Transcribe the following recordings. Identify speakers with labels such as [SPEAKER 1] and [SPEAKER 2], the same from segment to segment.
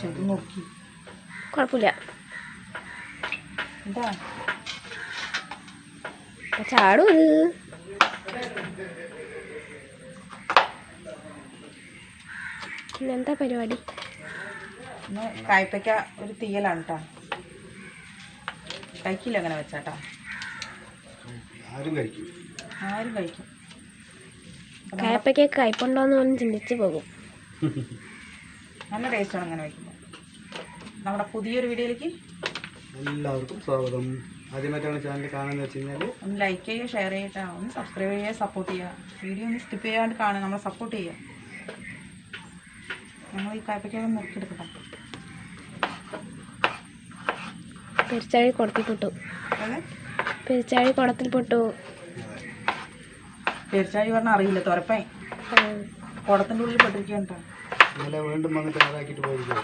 [SPEAKER 1] ശരി നോക്കി
[SPEAKER 2] കുഴപ്പമില്ല
[SPEAKER 1] എന്താ
[SPEAKER 2] ചാടും അത് ഇന്നെന്താ പരിപാടി.
[SPEAKER 1] ഇന്ന് കായ്പയ്ക്ക ഒരു തീയലാണ് കേട്ടോ കഴിക്കില്ല അങ്ങനെ വെച്ചാട്ടാ.
[SPEAKER 3] ആരും കഴിക്കും.
[SPEAKER 1] ആരും കഴിക്കും.
[SPEAKER 2] കായപ്പയ്ക്ക് കയ്പുണ്ടോയെന്ന് പോലും ചിന്തിച്ച് പോകും.
[SPEAKER 1] നല്ല ടേസ്റ്റാണ് അങ്ങനെ വയ്ക്കുമ്പോൾ നമ്മുടെ പുതിയൊരു വീഡിയോയിലേക്ക്
[SPEAKER 3] എല്ലാവർക്കും സ്വാഗതം. ആദ്യമായിട്ടാണ് ചാനൽ കാണാന്ന് വെച്ച് കഴിഞ്ഞാൽ
[SPEAKER 1] ഒന്ന് ലൈക്ക് ചെയ്യുക ഷെയർ ചെയ്യട്ടാ ഒന്ന് സബ്സ്ക്രൈബ് ചെയ്യുക സപ്പോർട്ട് ചെയ്യുക. വീഡിയോ ഒന്ന് സ്കിപ്പ് ചെയ്യാണ്ട് കാണുക നമ്മളെ സപ്പോർട്ട് ചെയ്യുക. ഞങ്ങൾ ഈ കായ്പയ്ക്കൊക്കെ നോക്കിയെടുക്കട്ടെ
[SPEAKER 2] പെരിച്ചാഴി കുടത്തിൽ പൊട്ടു. പെരിച്ചാഴി കുടത്തിൽ പൊട്ടു.
[SPEAKER 1] പെരിച്ചാഴി പറഞ്ഞാൽ അറിയില്ല തുറപ്പേ
[SPEAKER 2] കുളത്തിന്റെ
[SPEAKER 1] കുടത്തിന്റെ ഉള്ളിൽ പെട്ടിരിക്കുകയാണ് കേട്ടോ
[SPEAKER 3] ഇന്നലെ വീണ്ടും വന്നിട്ട് നേരാക്കിയിട്ട് പോയിരിക്കുക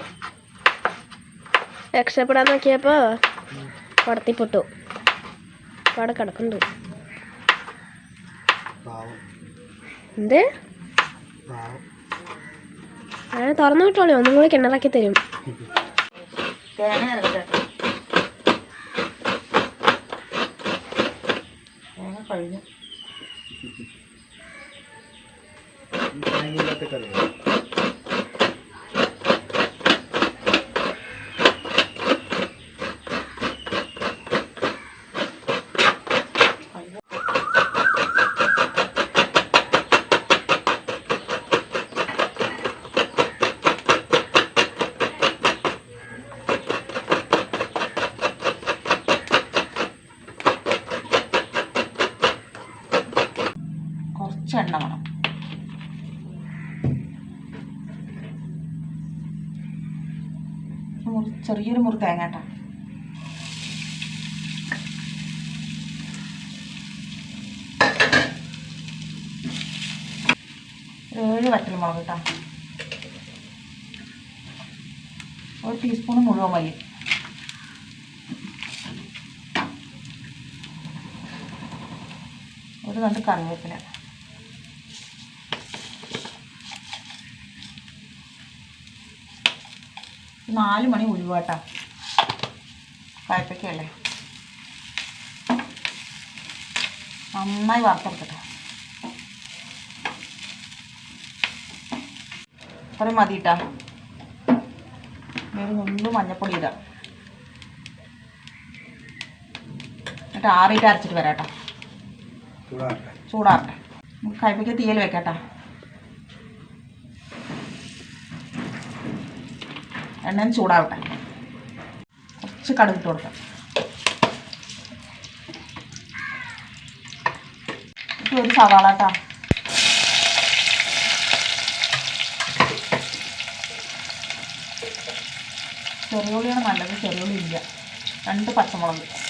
[SPEAKER 2] രക്ഷപ്പെടാൻ നോക്കിയപ്പോൾ കുടത്തിൽ പൊട്ടു അവിടെ കിടക്കുന്നുണ്ട്.
[SPEAKER 3] പാവം.
[SPEAKER 2] എന്ത്? അങ്ങനെ തുറന്നു വിട്ടോളൂ ഒന്നും കൂടി കിണറാക്കി തരും.
[SPEAKER 1] കഴിഞ്ഞു
[SPEAKER 3] ഈ തേങ്ങയില്ലാത്ത കറിയാണ്
[SPEAKER 1] കുറച്ച് എണ്ണ വേണം ഒരു മുറി ചെറിയൊരു മുറി തേങ്ങ കേട്ടോ ഏഴ് വറ്റൽ മുളക് കേട്ടോ. ഒരു ടീസ്പൂൺ മുഴുവൻ മല്ലി. ഒരു രണ്ട് കറിവേപ്പില. നാല് മണി ഉരുവാട്ടാ കായ്പയ്ക്കല്ലേ നന്നായി വറുത്തെടുക്കട്ടെ അത്രയും മതി ഇട്ടാ വേറെ നുള്ളു മഞ്ഞപ്പൊടി ഇടാം. എന്നിട്ട് ആറിയിട്ട് അരച്ചിട്ട് വരാട്ടോ.
[SPEAKER 3] ചൂടാറട്ടെ
[SPEAKER 1] ചൂടാറട്ടെ നമുക്ക് കയ്പയ്ക്ക് തീയൽ വെക്കാട്ടാ. എണ്ണ ചൂടാവട്ടെ. കുറച്ച് കടുകിട്ട് കൊടുക്കാം. ഒരു സവാള കേട്ടോ ചെറിയുള്ളിയാണ് നല്ലത് ചെറിയുള്ളി ഇല്ല. രണ്ട് പച്ചമുളക്.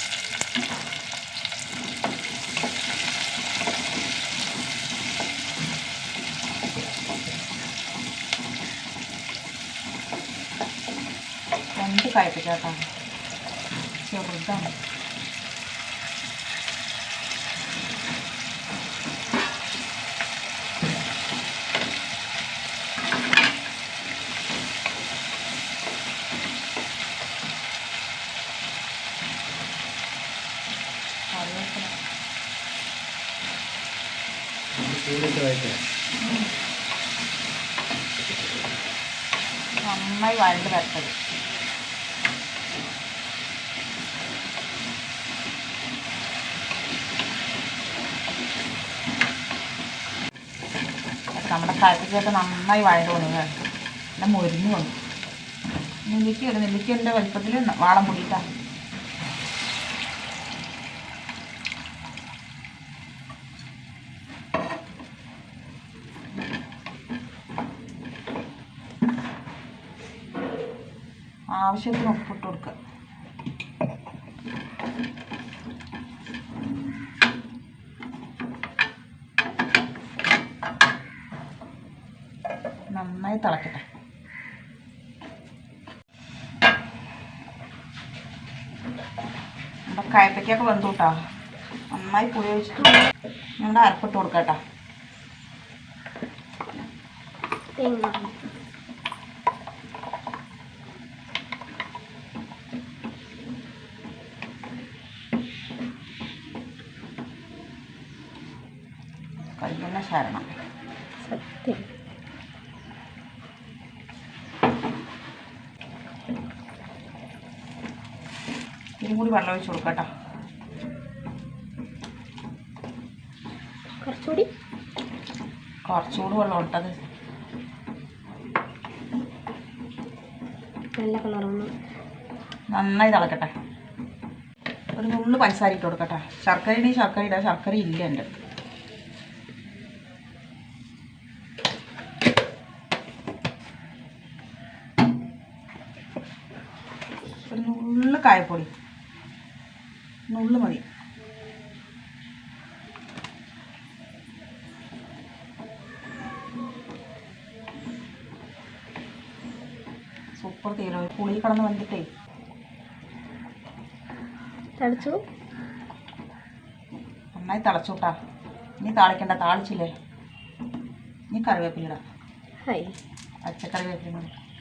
[SPEAKER 1] രണ്ട് കേട്ടോ ചെറുതാണ് നന്നായി വരണ്ട് വരട്ടത് നമ്മുടെ കാറ്റിക്കൊക്കെ നന്നായി വാഴ വന്നു. പിന്നെ മൊരിഞ്ഞു വന്നു. നെല്ലിക്ക ഒരു നെല്ലിക്കന്റെ വലിപ്പത്തിൽ വാളം പൊടിയിട്ടാ. ആവശ്യത്തിന് ഉപ്പിട്ട് കൊടുക്കുക അത് തിളക്കട്ടെ. അപ്പം കയപ്പയ്ക്കൊക്കെ വെന്തു കേട്ടോ നന്നായി പുളി ഒഴിച്ചിട്ട് ഞങ്ങളുടെ അരപ്പിട്ട് കൊടുക്കാം കേട്ടോ ശരണം.
[SPEAKER 2] സത്യം.
[SPEAKER 1] ഇതും കൂടി വെള്ളം ഒഴിച്ച് കൊടുക്കട്ടോ.
[SPEAKER 2] കുറച്ചുകൂടി?
[SPEAKER 1] കുറച്ചുകൂടി വെള്ളം ഇട്ടത്.
[SPEAKER 2] നല്ല കളറാണ്
[SPEAKER 1] നന്നായി തിളക്കട്ടെ. ഒരു നുള്ളു പഞ്ചസാര ഇട്ട് കൊടുക്കട്ടെ. ശർക്കര ഇടീ ശർക്കര ഇടാം. ശർക്കര ഇല്ല എന്റെ. ഒരു നുള്ളു കായപ്പൊടി. നുള്ളു മതി. സൂപ്പർ തീരോ. പുളി കടന്ന് വന്നിട്ടേ.
[SPEAKER 2] തളിച്ചു?
[SPEAKER 1] നന്നായി തളച്ചുട്ടാ. ഇനി താളിക്കണ്ട താളിച്ചില്ലേ? ഇനി കറിവേപ്പില ഇടാം
[SPEAKER 2] ഹായ്
[SPEAKER 1] പച്ചക്കറിവേപ്പില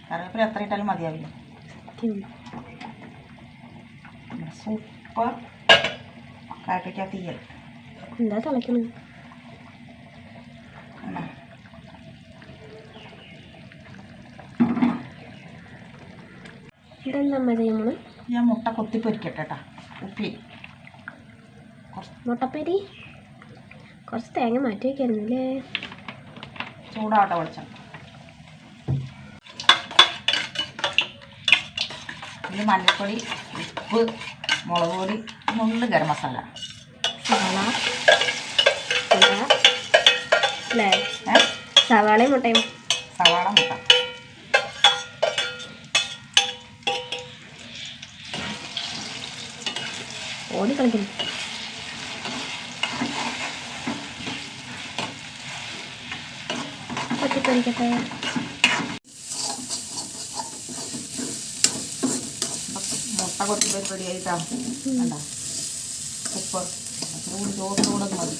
[SPEAKER 1] കറിവേപ്പില എത്ര ഇട്ടാലും മതിയാവില്ല. സൂപ്പർ. കാക്കയ്ക്ക തീയൽ.
[SPEAKER 2] എന്താ തിളയ്ക്കണത് ഇതെന്താ
[SPEAKER 1] ഞാൻ മുട്ട കൊത്തി പൊരിക്കട്ടെ കേട്ടാ ഉപ്പി.
[SPEAKER 2] മുട്ടപ്പേരി? കുറച്ച് തേങ്ങ മാറ്റി വയ്ക്കായിരുന്നില്ലേ
[SPEAKER 1] ചൂടാവട്ടെ വെളിച്ചം. ഇതിൽ ഉപ്പ് മുളക് പൊടി നുള്ളു ഗരം മസാല.
[SPEAKER 2] സവാള മുട്ടയും.
[SPEAKER 1] സവാള മുട്ട.
[SPEAKER 2] ഓടി കളിക്കുന്നു. പച്ചക്കറിക്കട്ടെ
[SPEAKER 1] മുട്ട പേര് റെഡി ആയിട്ടാ കണ്ട ഉപ്പ് ചൂട് ചോറ് ചൂടൊക്കെ മതി.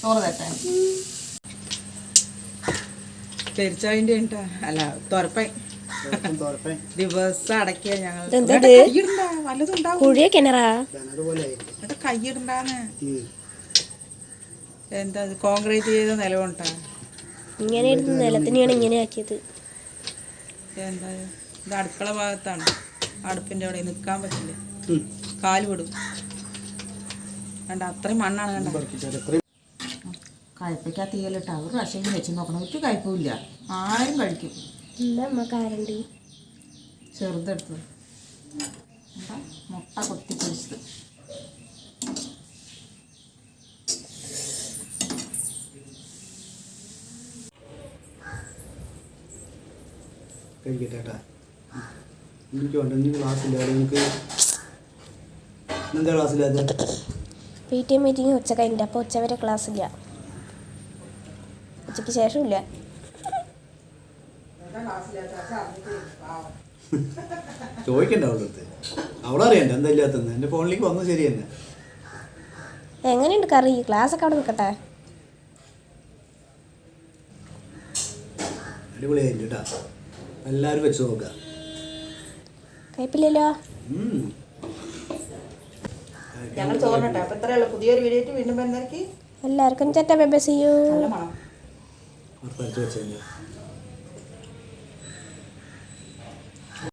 [SPEAKER 1] ചോറ് തട്ടെ പെരിച്ചാഴിന്റെ ഉണ്ടാ അല്ല
[SPEAKER 3] തുറപ്പേ
[SPEAKER 1] ദിവസം അടക്കിയ ഞങ്ങൾ. കൈയിടണ്ടാന്ന്. എന്താ കോൺക്രീറ്റ് ചെയ്ത നിലവുണ്ടാ
[SPEAKER 2] ഇങ്ങനെ ഇരുന്ന് നിലത്തിനെയാണ് ഇങ്ങനെ ആക്കിയത്
[SPEAKER 1] എന്താ ഇത് അടുക്കള ഭാഗത്താണ്. അടുപ്പിന്റെ അവിടെ നിൽക്കാൻ പറ്റില്ല. കാൽ വിടും. കണ്ട? അത്രയും മണ്ണാണ് കണ്ട? ആ തീയലിട്ട്. അവർ പ്രാവശ്യം വെച്ച് നോക്കണം. ഒറ്റ കയ്പുമില്ല ആരും കഴിക്കും. ചെറുതെടുത്ത്. മുട്ട കൊത്തി പൊരിച്ചത്.
[SPEAKER 3] കഴിക്കട്ടെ കേട്ടാ എനിക്ക് വേണ്ട നീ ക്ലാസ്സില്ല നിങ്ങൾക്ക് എന്താ ക്ലാസ് ഇല്ലാത്ത?
[SPEAKER 2] പി ടി എം മീറ്റിംഗ് ഉച്ച കഴിഞ്ഞിട്ട് അപ്പോൾ ഉച്ച വരെ ക്ലാസ്സില്ല ഉച്ചയ്ക്ക് ശേഷമില്ല.
[SPEAKER 3] ചോദിക്കണ്ട അവളുടെ അടുത്ത് അവളറിയണ്ട എന്താ ഇല്ലാത്തന്ന് എന്റെ ഫോണിലേക്ക് വന്നത് ശരി തന്നെ.
[SPEAKER 2] എങ്ങനെയുണ്ട് കറി? ക്ലാസ് ഒക്കെ അവിടെ നിൽക്കട്ടെ.
[SPEAKER 3] അടിപൊളിയായില്ല കേട്ടാ എല്ലാവരും വെച്ച് നോക്കുക
[SPEAKER 2] കയ്പില്ലല്ലോ.
[SPEAKER 3] ഉം.
[SPEAKER 1] ഞങ്ങൾ ചോറിനട്ടെ അപ്പൊ ഇത്രയേ പുതിയൊരു വീഡിയോ വീണ്ടും വരുന്നവർക്ക്
[SPEAKER 2] എല്ലാവർക്കും ചേട്ടാ ബെബ